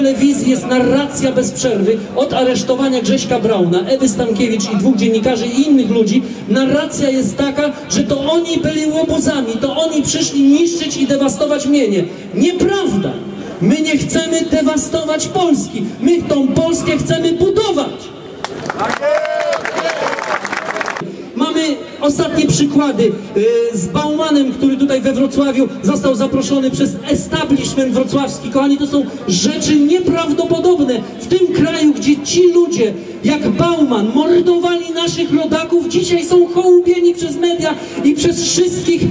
telewizji jest narracja bez przerwy od aresztowania Grześka Brauna, Ewy Stankiewicz i dwóch dziennikarzy i innych ludzi. Narracja jest taka, że to oni byli łobuzami, to oni przyszli niszczyć i dewastować mienie. Nieprawda! My nie chcemy dewastować Polski. My tą Polskę chcemy budować. Mamy ostatnie przykłady y, z Baumanem, który tutaj we Wrocławiu został zaproszony przez establishment wrocławski. Kochani, to są rzeczy nieprawdopodobne. W tym kraju, gdzie ci ludzie jak Bauman mordowali naszych rodaków, dzisiaj są hołubieni przez media i przez wszystkich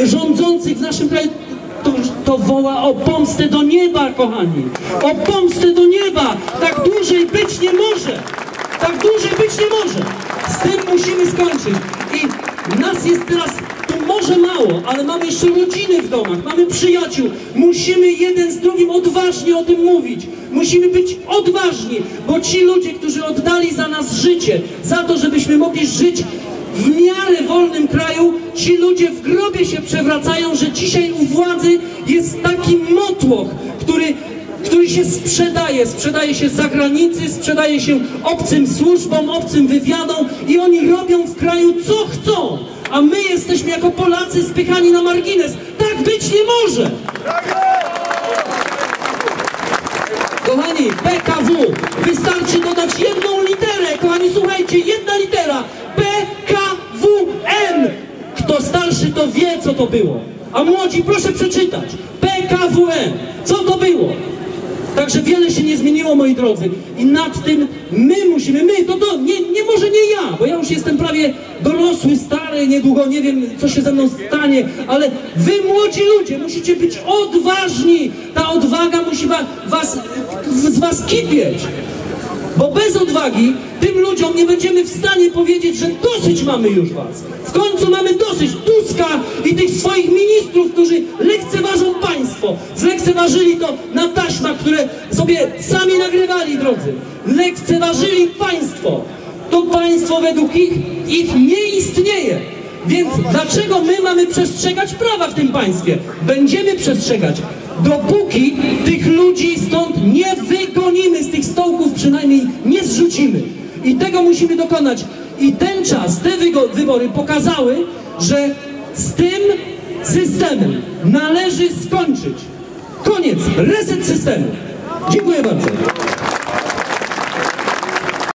y, rządzących w naszym kraju. To, to woła o pomstę do nieba, kochani. O pomstę do nieba. Tak dłużej być nie może. Tak dłużej być nie może. Z tym musimy skończyć. Nas jest teraz tu może mało, ale mamy jeszcze rodziny w domach, mamy przyjaciół. Musimy jeden z drugim odważnie o tym mówić. Musimy być odważni, bo ci ludzie, którzy oddali za nas życie, za to, żebyśmy mogli żyć w miarę wolnym kraju, ci ludzie w grobie się przewracają, że dzisiaj u władzy jest taki motłoch, się sprzedaje, sprzedaje się zagranicy, sprzedaje się obcym służbom, obcym wywiadom i oni robią w kraju co chcą, a my jesteśmy jako Polacy spychani na margines. Tak być nie może! Kochani, PKW, wystarczy dodać jedną literę, kochani, słuchajcie, jedna litera, PKWN. Kto starszy, to wie, co to było. A młodzi, proszę przeczytać, PKWN, co to było? Także wiele się nie zmieniło, moi drodzy. I nad tym my musimy, my, to, to nie, nie może nie ja, bo ja już jestem prawie dorosły, stary, niedługo nie wiem, co się ze mną stanie, ale wy, młodzi ludzie, musicie być odważni. Ta odwaga musi wa, was, z was kipieć. Bo bez odwagi tym ludziom nie będziemy w stanie powiedzieć, że dosyć mamy już was. W końcu mamy dosyć Tuska i tych swoich ministrów, którzy lekceważą państwo. Zlekceważyli to na które sobie sami nagrywali, drodzy. Lekceważyli państwo. To państwo według ich, ich nie istnieje. Więc dlaczego my mamy przestrzegać prawa w tym państwie? Będziemy przestrzegać, dopóki tych ludzi stąd nie wygonimy, z tych stołków przynajmniej nie zrzucimy. I tego musimy dokonać. I ten czas, te wybory pokazały, że z tym systemem należy skończyć. Koniec, reset systemu. Dziękuję bardzo.